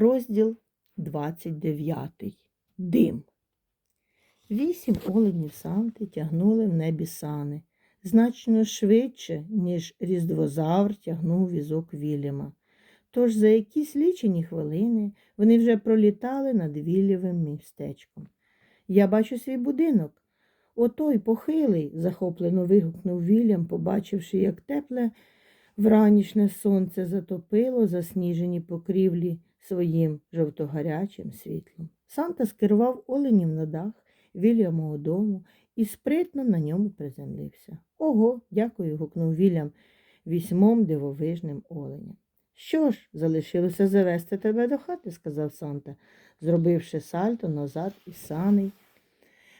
Розділ 29. Дим. Вісім оленів Санти тягнули в небі сани значно швидше, ніж різдвозавр тягнув візок Вільяма. Тож за якісь лічені хвилини вони вже пролітали над Віллєвим містечком. Я бачу свій будинок. Отой похилий, захоплено вигукнув Вільям, побачивши, як тепле вранішне сонце затопило засніжені покрівлі своїм жовтогарячим світлом. Санта скерував оленів на дах Вільямового дому і спритно на ньому приземлився. Ого, дякую. гукнув Вільям вісьмом дивовижним оленям. Що ж, залишилося завести тебе до хати, сказав Санта, зробивши сальто назад і саней.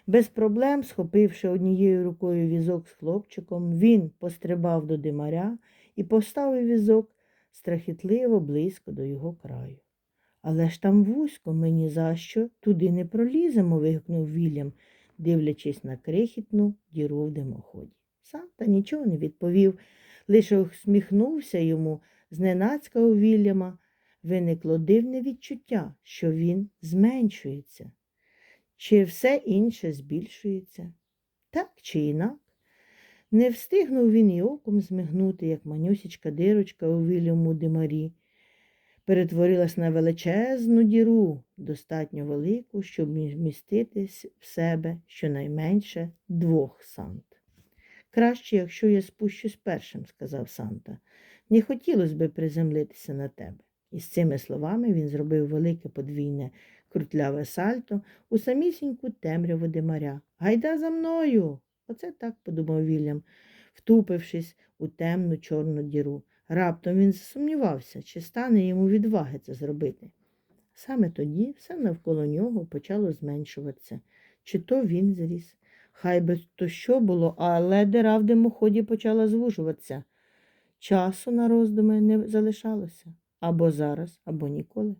Без проблем, схопивши однією рукою візок з хлопчиком, він пострибав до димаря і поставив візок страхітливо близько до його краю. Але ж там вузько, мені за що? Туди не проліземо, вигукнув Вільям, дивлячись на крихітну діру в димоході. Санта нічого не відповів, лише усміхнувся йому, зненацька у Вільяма. Виникло дивне відчуття, що він зменшується, чи все інше збільшується, так чи інак. Не встигнув він і оком змигнути, як манюсічка дирочка у Вільяму димарі перетворилась на величезну діру, достатньо велику, щоб вмістити в себе щонайменше двох сант. Краще, якщо я спущусь першим, сказав Санта. Не хотілося би приземлитися на тебе. І з цими словами він зробив велике подвійне крутляве сальто у самісіньку темряву димаря. Гайда за мною. Оце так подумав Вільям, втупившись у темну чорну діру. Раптом він засумнівався, чи стане йому відваги це зробити. Саме тоді все навколо нього почало зменшуватися, чи то він зріс. Хай би то що було, але дира в димоході почала звужуватися. Часу на роздуми не залишалося або зараз, або ніколи.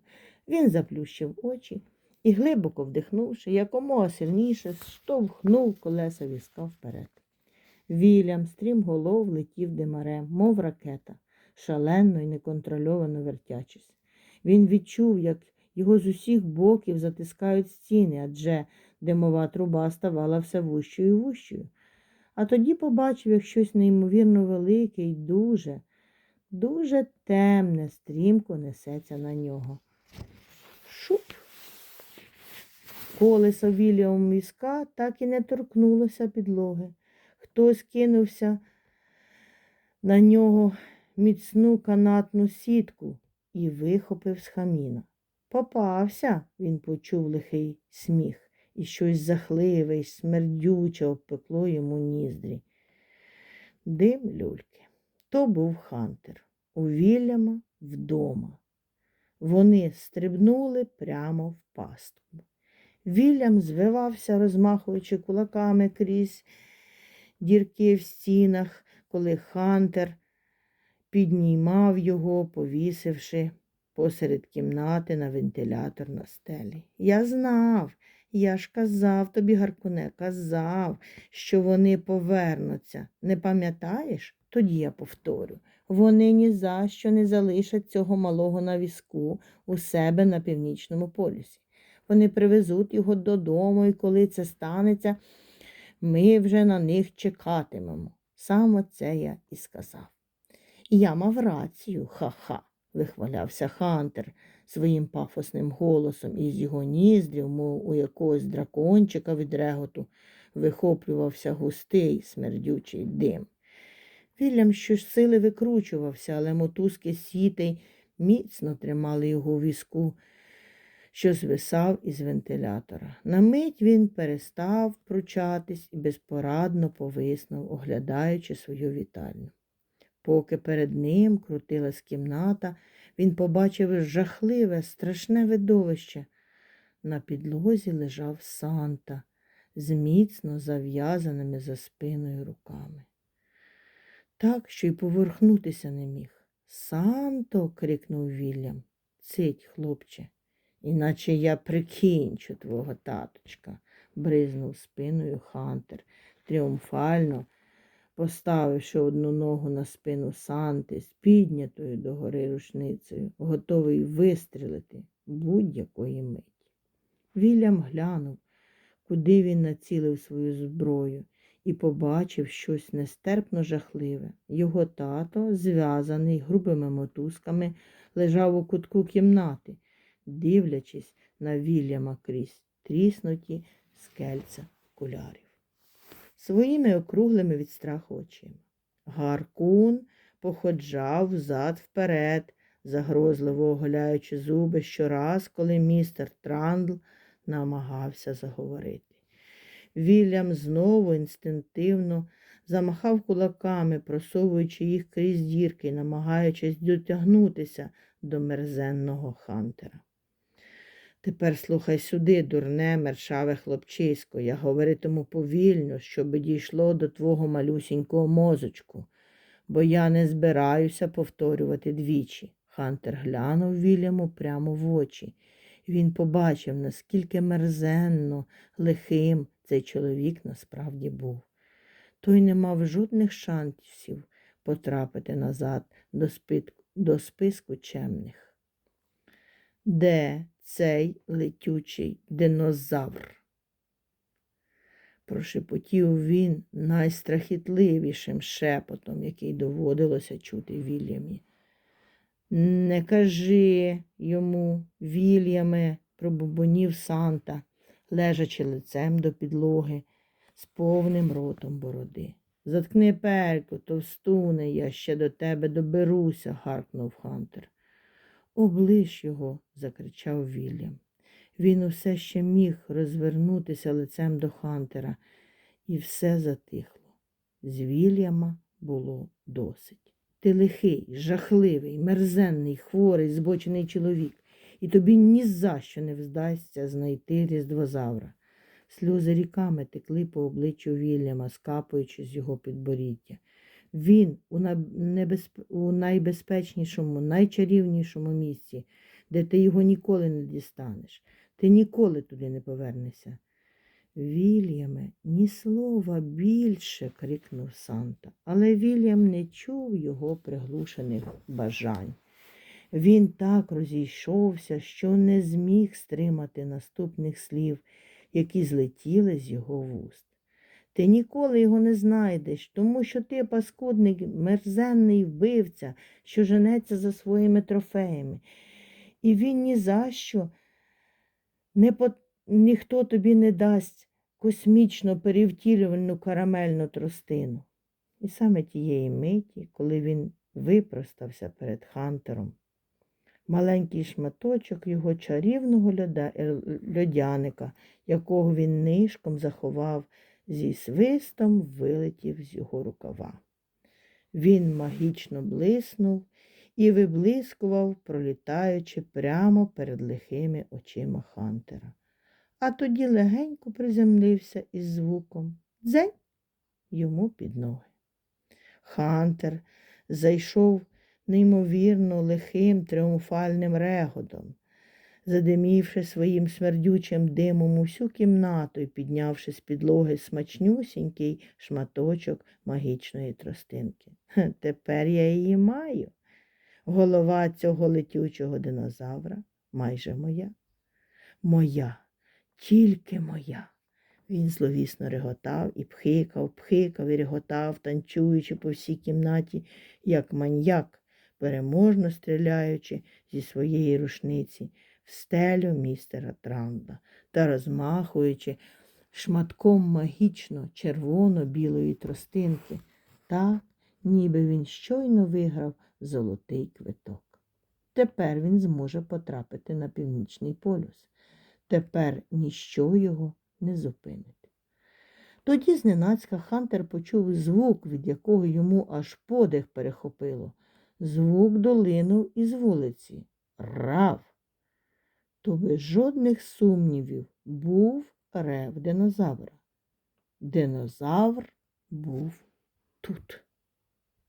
Він заплющив очі і, глибоко вдихнувши, якомога сильніше, штовхнув колеса візка вперед. Вільям стрімголов летів димарем, мов ракета шалено і неконтрольовано вертячись. Він відчув, як його з усіх боків затискають стіни, адже димова труба ставала все вущою і вущою. А тоді побачив, як щось неймовірно велике і дуже, дуже темне, стрімко несеться на нього. Шуп! Колесо Вільяму міска так і не торкнулося підлоги. Хтось кинувся на нього міцну канатну сітку і вихопив з хаміна. Попався, він почув лихий сміх, і щось захливе й смердюче обпекло йому ніздрі. Дим люльки. То був Хантер. У Вільяма вдома. Вони стрибнули прямо в пастку. Вільям звивався, розмахуючи кулаками крізь дірки в стінах, коли Хантер піднімав його, повісивши посеред кімнати на вентилятор на стелі. Я знав, я ж казав тобі, Гаркуне, казав, що вони повернуться. Не пам'ятаєш? Тоді я повторю. Вони ні за що не залишать цього малого на візку у себе на північному полюсі. Вони привезуть його додому, і коли це станеться, ми вже на них чекатимемо. Саме це я і сказав. Я мав рацію, ха-ха, вихвалявся Хантер своїм пафосним голосом, і з його ніздрів, мов у якогось дракончика від реготу, вихоплювався густий смердючий дим. Вільям щосили викручувався, але мотузки сітей міцно тримали його візку, що звисав із вентилятора. На мить він перестав пручатись і безпорадно повиснув, оглядаючи свою вітальню. Поки перед ним крутилась кімната, він побачив жахливе, страшне видовище. На підлозі лежав Санта з міцно зав'язаними за спиною руками. Так, що й поверхнутися не міг. Санто. крикнув Вільям. Цить, хлопче, іначе я прикінчу твого таточка, бризнув спиною Хантер, тріумфально поставивши одну ногу на спину Санти з піднятою догори рушницею, готовий вистрілити, будь-якої миті. Вільям глянув, куди він націлив свою зброю, і побачив щось нестерпно жахливе. Його тато, зв'язаний грубими мотузками, лежав у кутку кімнати, дивлячись на Вільяма крізь тріснуті скельця окулярів. Своїми округлими від страху очима. Гаркун походжав взад вперед, загрозливо оголяючи зуби щораз, коли містер Трандл намагався заговорити. Вільям знову інстинктивно замахав кулаками, просовуючи їх крізь дірки, намагаючись дотягнутися до мерзенного хантера. Тепер слухай сюди, дурне, мершаве хлопчисько, я говоритиму повільно, щоб дійшло до твого малюсінького мозочку, бо я не збираюся повторювати двічі. Хантер глянув Вільяму прямо в очі. Він побачив, наскільки мерзенно, лихим цей чоловік насправді був. Той не мав жодних шансів потрапити назад до списку чемних. Де цей летючий динозавр? Прошепотів він найстрахітливішим шепотом, який доводилося чути Вільямі. Не кажи йому, Вільяме, пробубонів Санта, лежачи лицем до підлоги з повним ротом бороди. Заткни пельку, товстуне, я ще до тебе доберуся, гаркнув Хантер. Облиш його, закричав Вільям. Він усе ще міг розвернутися лицем до Хантера, і все затихло. З Вільяма було досить. Ти лихий, жахливий, мерзенний, хворий, збочений чоловік, і тобі ні за що не вдасться знайти різдвозавра. Сльози ріками текли по обличчю Вільяма, скапуючи з його підборіддя. Він у, найбезпечнішому, найчарівнішому місці, де ти його ніколи не дістанеш. Ти ніколи туди не повернешся. Вільяме, ні слова більше, крикнув Санта, але Вільям не чув його приглушених бажань. Він так розійшовся, що не зміг стримати наступних слів, які злетіли з його вуст. Ти ніколи його не знайдеш, тому що ти паскудний, мерзенний вбивця, що женеться за своїми трофеями. І він ні за що не по... ніхто тобі не дасть космічно перевтілювальну карамельну тростину. І саме тієї миті, коли він випростався перед Хантером, маленький шматочок його чарівного льода... льодяника, якого він нишком заховав, зі свистом вилетів з його рукава. Він магічно блиснув і виблискував, пролітаючи прямо перед лихими очима Хантера. А тоді легенько приземлився із звуком дзень йому під ноги. Хантер зайшов неймовірно лихим тріумфальним реготом, задимівши своїм смердючим димом усю кімнату і піднявши з підлоги смачнюсінький шматочок магічної тростинки. Тепер я її маю. Голова цього летючого динозавра майже моя. Моя, тільки моя. Він зловісно реготав і пхикав, пхикав і реготав, танцюючи по всій кімнаті, як маньяк, переможно стріляючи зі своєї рушниці в стелю містера Транда та розмахуючи шматком магічно червоно-білої тростинки, так, ніби він щойно виграв золотий квиток. Тепер він зможе потрапити на північний полюс. Тепер ніщо його не зупинить. Тоді зненацька Хантер почув звук, від якого йому аж подих перехопило. Звук долинув із вулиці. Рав. То без жодних сумнівів був рев динозавра. Динозавр був тут.